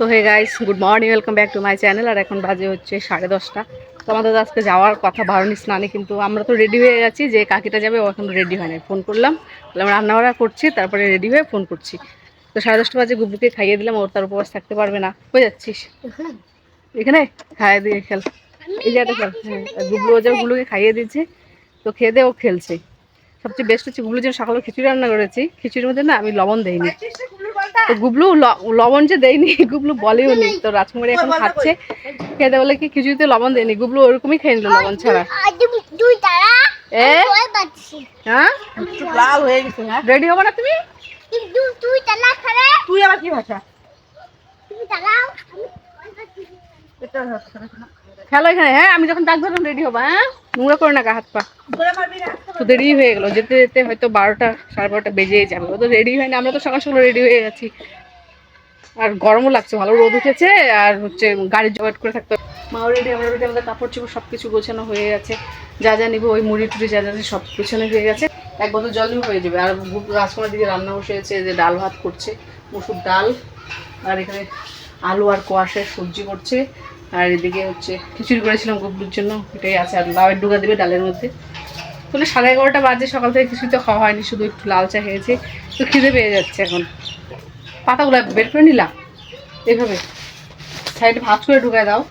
তো hey guys good morning welcome back to my channel আর এখন বাজে হচ্ছে সাড়ে দশটা। তো আমাদের আজকে যাওয়ার কথা বারণী স্নানে, কিন্তু আমরা তো রেডি হয়ে গেছি যে কাকিটা যাবে, ও এখন রেডি হয় ফোন করলাম তাহলে বললাম রান্নাবাড়া করছি, তারপরে রেডি হয়ে ফোন করছি। তো সাড়ে দশটা বাজে গুবুকে খাইয়ে দিলাম, ওর তার উপবাস থাকতে পারবে না। হয়ে যাচ্ছিস? এখানে? খাইয়ে দিয়ে খেল। এই জায়গাটা খেল হ্যাঁ গুবলু ও যাবে গুবলুকে খাইয়ে দিচ্ছে তো খেয়ে দিয়ে ও খেলছে। সবচেয়ে বেস্ট হচ্ছে গুবলুর জন্য সকালে খিচুড়ি রান্না করেছি। খিচুড়ির মধ্যে না আমি লবণ দেইনি। তো গুবলু লবণ যে দেয়নি গুবলু বলেও নি তো রাজকুমারী এখন খাচ্ছে। খেতে বলে কি খিচুড়িতে লবণ দেয়নি গুবলু ওরকমই খেয়ে নিল লবণ ছাড়া। পাচ্ছি হ্যাঁ? হয়ে গেছে রেডি হব না তুমি? তুই আবার কি ভাষা? খেলো এখানে। হ্যাঁ আমি যখন ডাক ধরলাম রেডি হব হ্যাঁ? নোংরা করে না গা হাত পা। মারবি না। তো দেরি হয়ে গেলো। যেতে যেতে হয়তো বারোটা, সাড়ে বারোটা বেজেই যাবে। ও তো রেডি হয়নি, আমরা তো সকাল সকাল রেডি হয়ে গেছি। আর গরমও লাগছে, ভালো রোদ উঠেছে, আর হচ্ছে গাড়ি জয়েট করে থাকতে। মাও রেডি আমরা রেডি আমাদের কাপড় চোপড় সব কিছু গোছানো হয়ে গেছে। যা যা নিবো, ওই মুড়ি টুড়ি যা যা সব গোছানো হয়ে গেছে। এক বোতল জলও হয়ে যাবে। আর রাজকুমার দিকে রান্না বসে গেছে যে ডাল ভাত করছে, মুসুর ডাল, আর এখানে আলু আর কোয়াশের সবজি করছে। আর এদিকে হচ্ছে খিচুড়ি করেছিলাম গুবলুর জন্য, এটাই আছে, আর লাউয়ের ডুগা দেবে ডালের মধ্যে। তাহলে সাড়ে এগারোটা বাজে, সকাল থেকে কিছুই তো খাওয়া হয়নি, শুধু একটু লাল চা খেয়েছি। তো খিদে পেয়ে যাচ্ছে এখন। পাতাগুলো বের করে নিলাম। এইভাবে সাইডে ভাত করে ঢুকে দাও।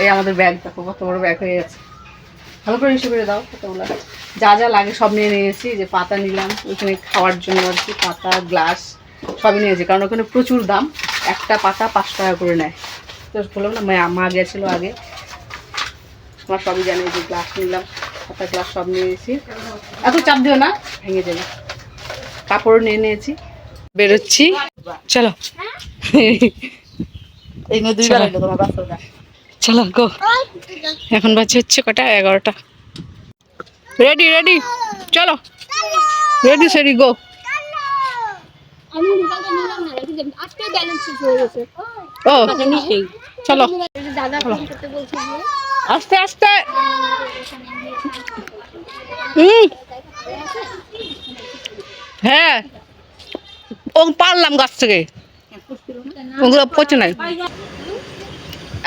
এই আমাদের ব্যাগ দেখো কত বড় ব্যাগ হয়ে গেছে। ভালো করে হিসেবে দাও পাতাগুলো। যা যা লাগে সব নিয়ে নিয়েছি যে পাতা নিলাম, ওইখানে খাওয়ার জন্য আর কি পাতা, গ্লাস, সবই নিয়েছি। কারণ ওখানে প্রচুর দাম। একটা পাতা পাঁচ টাকা করে নেয়। তো বললাম না, মা গেছিল আগে। আমার সবই জানে যে গ্লাস নিলাম। পাতা গ্লাস সব নিয়েছি। এত চাপ দিও না ভেঙে যাবে। কাপড় নিয়ে নিয়েছি। বেরোচ্ছি। চলো। এই দুই চলো। তোমার চলো গো। এখন বাজে হচ্ছে কটা? এগারোটা। রেডি রেডি চলো। রেডি সেডি গো আমি মোবাইলটা নিলাম না কিন্তু আজকে ব্যালেন্স শেষ হয়ে গেছে। ও। চলো। দাদা করতে বলছে আস্তে আস্তে। হুম হ্যাঁ। ও পারলাম গাছ থেকে। ওগুলো পচে নাই।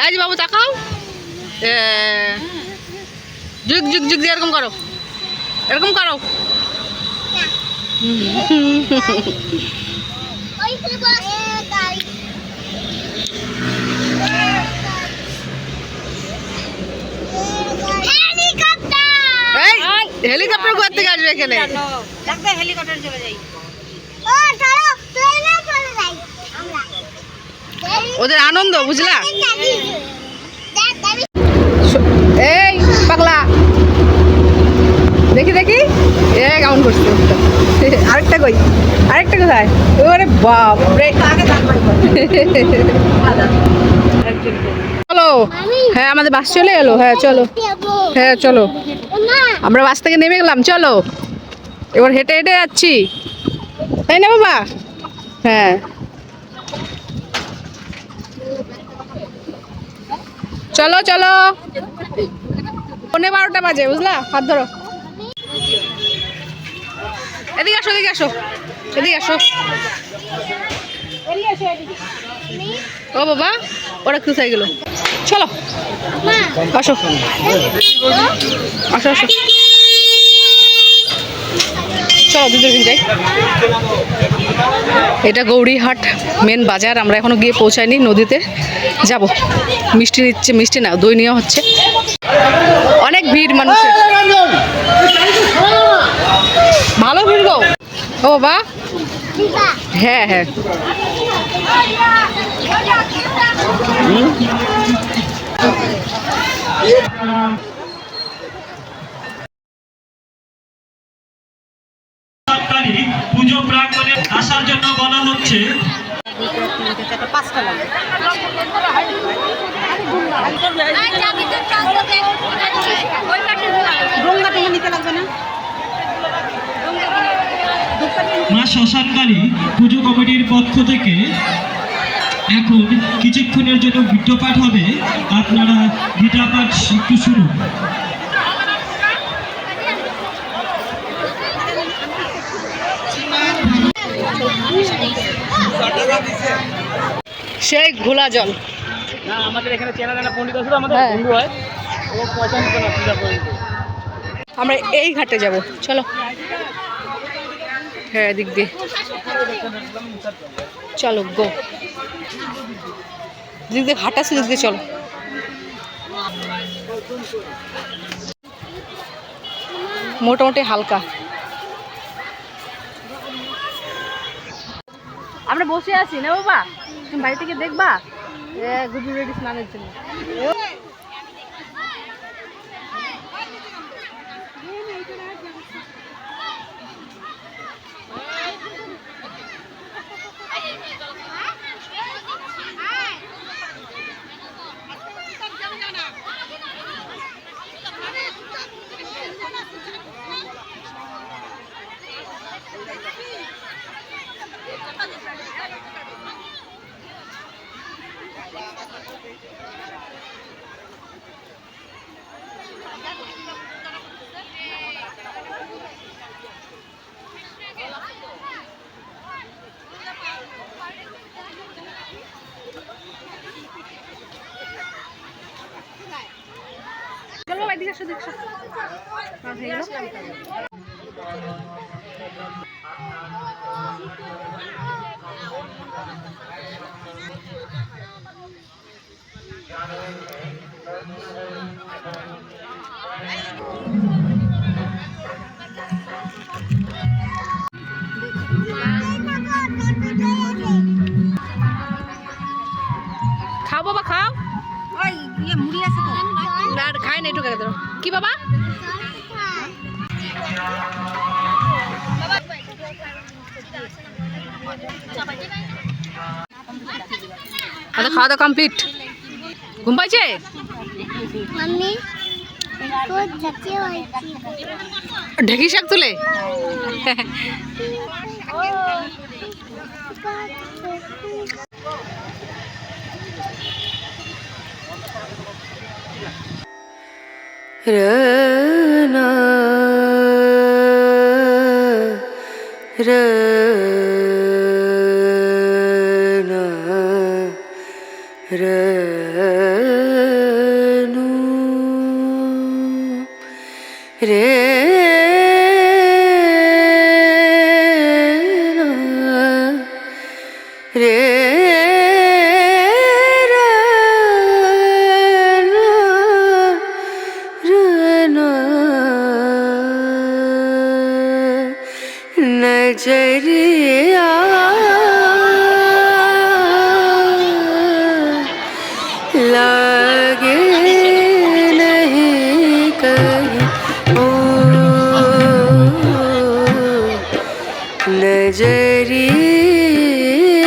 আজ বাবু, তাকাও। যুগ ঝুক ঝুক দিয়ে এরকম করো। এরকম করো। ওইখানে বস গাড়ি হেলিকপ্টার এই হেলিকপ্টার কোথা থেকে আসবে এখানে? ও চলে যাই। ওদের আনন্দ বুঝলা? এই পাগলা। দেখি দেখি। এ কেমন করছে আরেকটা কই? আরেকটা কোথায়? ওরে বাপ রে চলো হ্যাঁ আমাদের বাস চলে এলো। হ্যাঁ চলো। হ্যাঁ চলো। আমরা বাস থেকে নেমে গেলাম, চলো। এবার হেঁটে হেঁটে যাচ্ছি। তাই না বাবা। হ্যাঁ। চলো চলো। পনেরো বারোটা বাজে, বুঝলা? হাত ধরো। এদিকে আসো এদিকে আসো। এদিকে আসো। ও বাবা, ওরা কোথায় গেল। চলো। আসো। আসো আসো। চলো, দুজন যাই। এটা গৌরীহাট মেন বাজার, আমরা এখনও গিয়ে পৌঁছাইনি নদীতে। যাব। মিষ্টি নিচ্ছে, মিষ্টি না, দই নেওয়া হচ্ছে। অনেক ভিড় মানুষের। ভালো ভিড় গো। ও বাবা। হ্যাঁ হ্যাঁ। পুজো প্রাঙ্গণে আসার জন্য বলা হচ্ছে। পাশে মা শ্মশানকালী পুজো কমিটির পক্ষ থেকে এখন কিছুক্ষণের জন্য গীতপাঠ হবে। আপনারা গীতাপাঠ একটু শুনুন। সেই ঘোলা জল। না আমাদের এখানে চেনা জানা পণ্ডিত আছে আমাদের হ্যাঁ। বন্ধু হয়। ও পয়সা নিত না পূজা পর্যন্ত আমরা এই ঘাটে যাব চলো। হ্যাঁ এদিক দিয়ে। চলো গো দিক দিয়ে আছে দিক দিয়ে চলো। মোটামুটি হালকা। আমরা বসে আছি, না বাবা? তুমি বাড়ি থেকে দেখবা? গুজু রেডি স্নানের জন্য। এদিকে আসো দেখছ হয়ে কি বাবা? আচ্ছা খাওয়া দাওয়া কমপ্লিট ঘুম পাইছে? ঢেকি শাক তুলে? नजरिया करी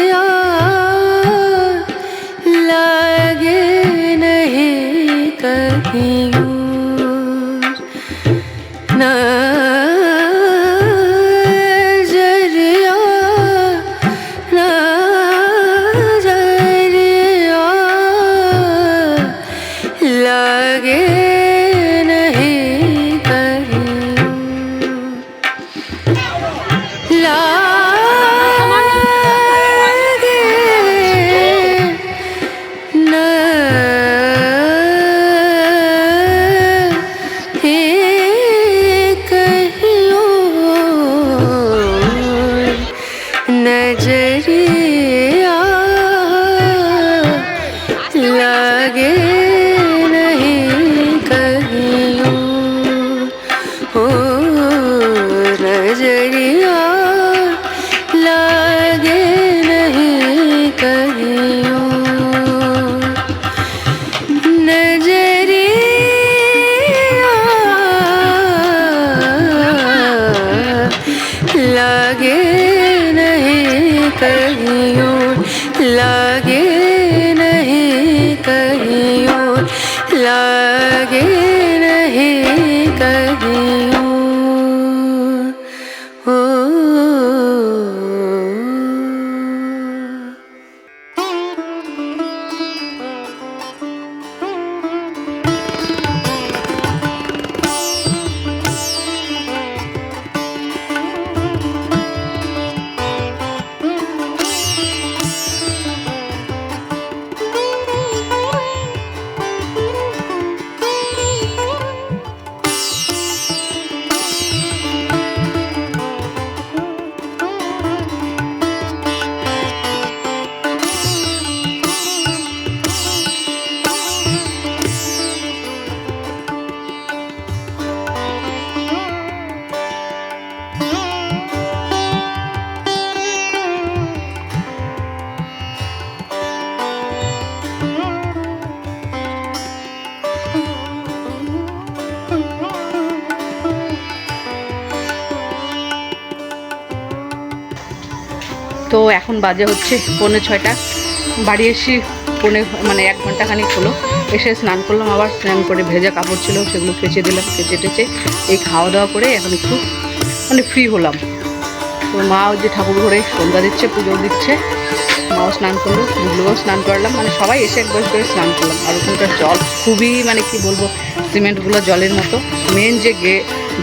তো এখন বাজে হচ্ছে পৌনে ছয়টা। বাড়ি এসে পৌনে মানে এক ঘণ্টা খানিক হলো। এসে স্নান করলাম, আবার স্নান করে ভেজা কাপড় ছিল, সেগুলো কেচে দিলাম কেচে টেচে। এই খাওয়া দাওয়া করে এখন একটু মানে ফ্রি হলাম। তো মা যে ঠাকুর ঘরে সন্ধ্যা দিচ্ছে, পুজো দিচ্ছে। মাও স্নান করল গুগলুও স্নান করলাম মানে সবাই এসে একবার করে স্নান করলাম। আর ওখানকার জল খুবই মানে কি বলব, সিমেন্টগুলো জলের মতো। মেন যে গে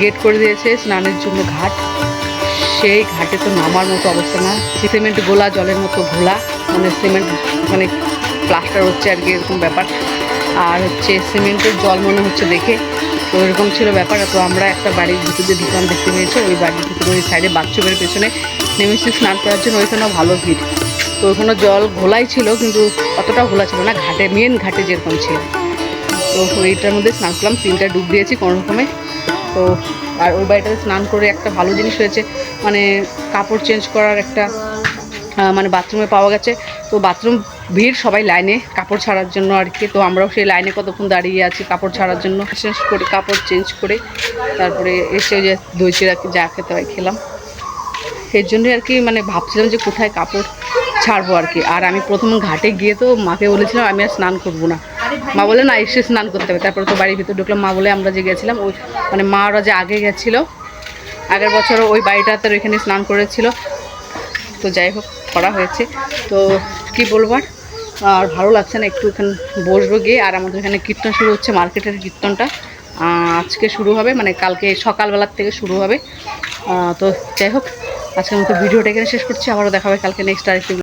গেট করে দিয়েছে স্নানের জন্য ঘাট। সেই ঘাটে তো নামার মতো অবস্থা না। সিমেন্ট গোলা, জলের মতো ঘোলা। মানে সিমেন্ট মানে প্লাস্টার হচ্ছে আর কি এরকম ব্যাপার। আর হচ্ছে সিমেন্টের জল মনে হচ্ছে দেখে। তো এরকম ছিল ব্যাপার। তো আমরা একটা বাড়ির ভিতর দিয়ে ঢুকলাম, দেখতে পেয়েছি? ওই বাড়ির ভিতরে ওই সাইডে বাথরুমের পেছনে নেমেছি স্নান করার জন্য। ওইখানেও ভালো ভিড়। তো ওখানে জল ঘোলাই ছিল, কিন্তু অতটা ঘোলা ছিল না। ঘাটে মেন ঘাটে যেরকম ছিল। তো ওইটার মধ্যে স্নান করলাম। তিনটা ডুব দিয়েছি কোনো রকমে। তো আর ওই বাড়িটাতে স্নান করে একটা ভালো জিনিস হয়েছে মানে কাপড় চেঞ্জ করার একটা মানে বাথরুমে পাওয়া গেছে। তো বাথরুম ভিড় সবাই লাইনে কাপড় ছাড়ার জন্য আর কি। তো আমরাও সেই লাইনে কতক্ষণ দাঁড়িয়ে আছি কাপড় ছাড়ার জন্য। চেঞ্জ করে, কাপড় চেঞ্জ করে তারপরে এসে যে দই চিরা যা খেতে হয় খেলাম। সেই জন্যই আর কি মানে ভাবছিলাম যে কোথায় কাপড় ছাড়বো আর কি। আর আমি প্রথম ঘাটে গিয়ে তো মাকে বলেছিলাম আমি আর স্নান করব না। মা বলে, না, এসে স্নান করতে হবে। তারপরে তো বাড়ির ভিতরে ঢুকলাম। মা বলে, আমরা যে গেছিলাম, ওই মানে মা ওরা যে আগে গেছিল, আগের বছর ওই বাড়িটা বাড়িটাতে ওইখানে স্নান করেছিল। তো যাই হোক, করা হয়েছে। তো কি বলব আর? ভালো লাগছে না, একটু এখানে বসবো গিয়ে। আর আমাদের এখানে কীর্তন শুরু হচ্ছে, মার্কেটের কীর্তনটা। আজকে শুরু হবে মানে কালকে সকালবেলার থেকে শুরু হবে। তো যাই হোক, আজকের মতো ভিডিওটা এখানে শেষ করছি। আবারও দেখা হবে কালকে নেক্সট আরেকটি